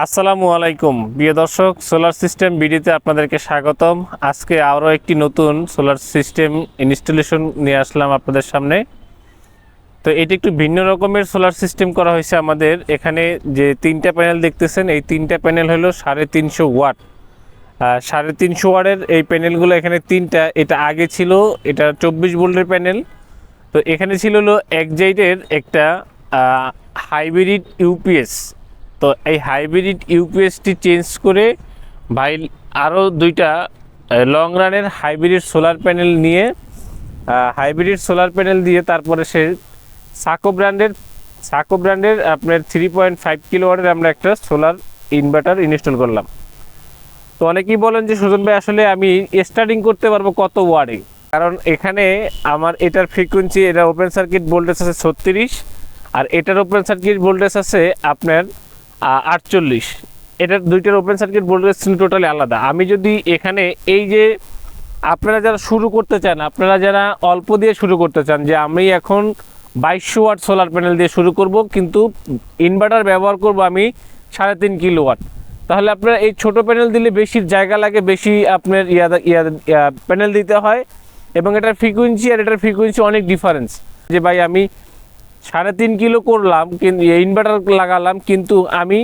আসসালামু আলাইকুম। প্রিয় দর্শক, সোলার সিস্টেম বিডিতে আপনাদেরকে স্বাগতম। আজকে আরও একটি নতুন সোলার সিস্টেম ইনস্টলেশন নিয়ে আসলাম আপনাদের সামনে। তো এটি একটু ভিন্ন রকমের সোলার সিস্টেম করা হয়েছে আমাদের। এখানে যে তিনটা প্যানেল দেখতেছেন, এই তিনটা প্যানেল হলো সাড়ে তিনশো ওয়াট। সাড়ে তিনশো ওয়াটের এই প্যানেলগুলো এখানে তিনটা। এটা আগে ছিল, এটা চব্বিশ ভোল্টের প্যানেল। তো এখানে ছিল হলো একজাইটের একটা হাইব্রিড ইউপিএস। তো এই হাইব্রিড ইউপিএসটি চেঞ্জ করে ভাই আরও দুইটা লং রানের হাইব্রিড সোলার প্যানেল নিয়ে হাইব্রিড সোলার প্যানেল দিয়ে তারপরে সে সাকো ব্র্যান্ডের সাকো ব্র্যান্ডের আপনার থ্রি পয়েন্ট ফাইভ কিলো কিলোওয়াটের আমরা একটা সোলার ইনভার্টার ইনস্টল করলাম। তো অনেকেই বলেন যে, সুজন ভাই, আসলে আমি স্টার্টিং করতে পারব কত ওয়ার্ডে কারণ এখানে আমার এটার ফ্রিকোয়েন্সি এটা ওপেন সার্কিট ভোল্টেজ আছে ছত্রিশ, আর এটার ওপেন সার্কিট ভোল্টেজ আছে আপনার আটচল্লিশ। এটার দুইটার ওপেন সার্কিট ভোল্টেজ টোটালি আলাদা। আমি যদি এখানে এই যে আপনারা যারা শুরু করতে চান, আপনারা যারা অল্প দিয়ে শুরু করতে চান, যে আমি এখন বাইশশো ওয়াট সোলার প্যানেল দিয়ে শুরু করব, কিন্তু ইনভার্টার ব্যবহার করব আমি সাড়ে তিন কিলো ওয়াট তাহলে আপনার এই ছোট প্যানেল দিলে বেশি জায়গা লাগে, বেশি আপনার ইয়া ইয়া প্যানেল দিতে হয়। এবং এটার ফ্রিকুয়েন্সি আর এটার ফ্রিকুয়েন্সি অনেক ডিফারেন্স যে ভাই আমি সাড়ে তিন কিলো করলাম কিন্তু ইনভার্টার লাগালাম, কিন্তু আমি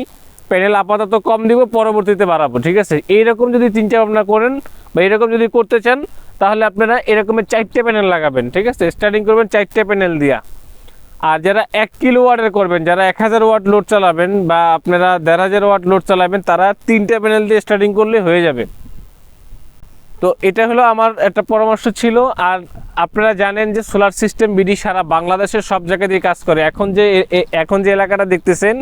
প্যানেল আপাতত কম দিব, পরবর্তীতে বাড়াবো, ঠিক আছে? এইরকম যদি চিন্তা ভাবনা করেন বা এরকম যদি করতে চান, তাহলে আপনারা এরকমের চারটে প্যানেল লাগাবেন, ঠিক আছে? স্টার্টিং করবেন চারটে প্যানেল দিয়া। আর যারা এক কিলো ওয়াটের করবেন, যারা এক হাজার ওয়াট লোড চালাবেন বা আপনারা দেড় হাজার ওয়াট লোড চালাবেন, তারা তিনটে প্যানেল দিয়ে স্টার্টিং করলে হয়ে যাবে। তো এটা হলো আমার একটা পরামর্শ ছিল। আর আপনারা জানেন যে সোলার সিস্টেম বিডি সারা বাংলাদেশের সব জায়গা দিয়ে কাজ করে। এখন যে এখন যে এলাকাটা দেখতেছেন,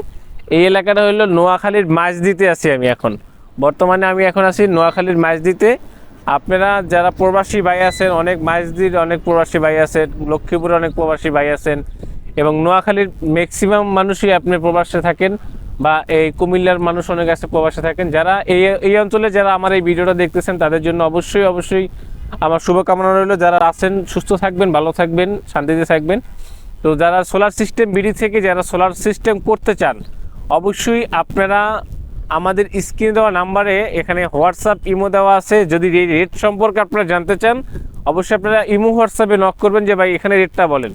এই এলাকাটা হলো নোয়াখালীর মাছ দিতে আছি আমি এখন। বর্তমানে আমি এখন আছি নোয়াখালীর মাছ দিতে আপনারা যারা প্রবাসী ভাই আছেন, অনেক মাছদির অনেক প্রবাসী ভাই আছেন, লক্ষ্মীপুরে অনেক প্রবাসী ভাই আছেন এবং নোয়াখালীর ম্যাক্সিমাম মানুষই আপনি প্রবাসে থাকেন। বা এই কুমিল্লার মানুষ অনেক আছে, প্রবাসে থাকেন। যারা এই এই অঞ্চলে যারা আমার এই ভিডিওটা দেখতেছেন, তাদের জন্য অবশ্যই অবশ্যই আমার শুভকামনা রইল। যারা আছেন, সুস্থ থাকবেন, ভালো থাকবেন, শান্তিতে থাকবেন। তো যারা সোলার সিস্টেম বিডি থেকে, যারা সোলার সিস্টেম করতে চান, অবশ্যই আপনারা আমাদের স্ক্রিনে দেওয়া নাম্বারে এখানে হোয়াটসঅ্যাপ ইমো দেওয়া আছে। যদি রেট সম্পর্কে আপনারা জানতে চান, অবশ্যই আপনারা ইমো হোয়াটসঅ্যাপে নক করবেন যে, ভাই, এখানে রেটটা বলেন।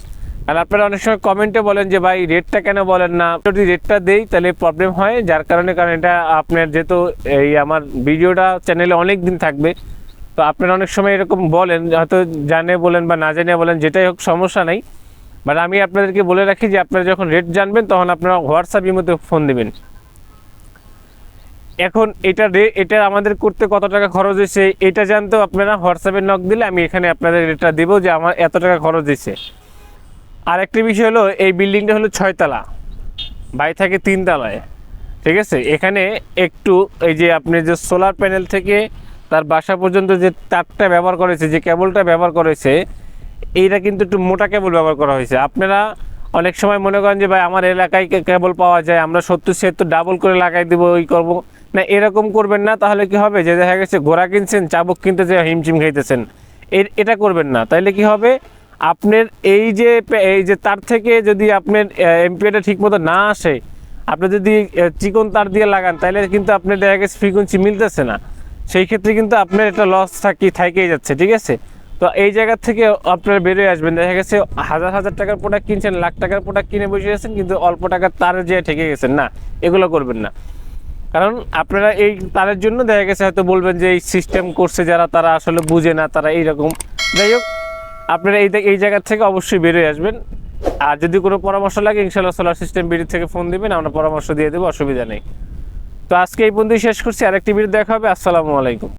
আর আপনারা অনেক সময় কমেন্টে বলেন যে, ভাই রেটটা কেন বলেন না? যদি রেটটা দেই, তাহলে প্রবলেম হয়, যার কারণে, কারণ এটা আপনার যেহেতু এই আমার ভিডিওটা চ্যানেলে অনেক দিন থাকবে, তো আপনারা অনেক সময় এরকম বলেন, হয়তো জানে বলেন বা না জানে বলেন, যেটাই হোক, সমস্যা নেই। বাট আমি আপনাদেরকে বলে রাখি যে, আপনারা যখন রেট জানবেন, তখন আপনারা হোয়াটসঅ্যাপ ইমোতে ফোন দিবেন। এখন এটা এটা আমাদের করতে কত টাকা খরচ হয়েছে, এটা জানতেও আপনারা হোয়াটসঅ্যাপে নক দিলে আমি এখানে আপনাদের রেটটা দেবো যে, আমার এত টাকা খরচ হয়েছে। আরেকটি বিষয় হলো, এই বিল্ডিংটা হলো ছয়তলা। বাই থাকে তিনতলায়। ঠিক আছে? এখানে একটু এই যে আপনি যে সোলার প্যানেল থেকে তার বাসা পর্যন্ত যে তারটা ব্যবহার করেছে যে কেবলটা ব্যবহার করেছে এইটা কিন্তু একটু মোটা কেবল ব্যবহার করা হয়েছে। আপনারা অনেক সময় মনে করেন যে, ভাই, আমার এলাকায় কেবল পাওয়া যায়, আমরা সত্তর সত্তর ডাবল করে লাগাই দেবো, ওই করব। না, এরকম করবেন না, তাহলে কি হবে? যে দেখা গেছে ঘোড়া কিনছেন, চাবুক কিনতে যে হিমচিম খাইতেছেন। এর, এটা করবেন না। তাইলে কি হবে? আপনার এই যে এই যে তার থেকে যদি আপনার এমপিএটা ঠিক মতো না আসে, আপনি যদি চিকন তার দিয়ে লাগান তাহলে কিন্তু আপনার দেখা গেছে ফ্রিকুয়েন্সি মিলতেছে না। সেই ক্ষেত্রে কিন্তু আপনার একটা লস থাকি থাকেই যাচ্ছে, ঠিক আছে? তো এই জায়গা থেকে আপনারা বেরিয়ে আসবেন। দেখা গেছে হাজার হাজার টাকার প্রোডাক্ট কিনছেন, লাখ টাকার প্রোডাক্ট কিনে বসে গেছেন কিন্তু অল্প টাকার তার যে ঠেকে গেছেন, না, এগুলো করবেন না। কারণ আপনারা এই তারের জন্য দেখা গেছে হয়তো বলবেন যে এই সিস্টেম করছে যারা, তারা আসলে বুঝে না, তারা এইরকম। যাই হোক আপনারা এই এই জায়গার থেকে অবশ্যই বেরিয়ে আসবেন। আর যদি কোনো পরামর্শ লাগে ইনশাল্লাহ সোলার সিস্টেম বিডি থেকে ফোন দিবেন, আমরা পরামর্শ দিয়ে দেবো, অসুবিধা নেই। তো আজকে এই পর্যন্তই শেষ করছি, আরেকটি ভিডিও দেখা হবে, আসসালামু আলাইকুম।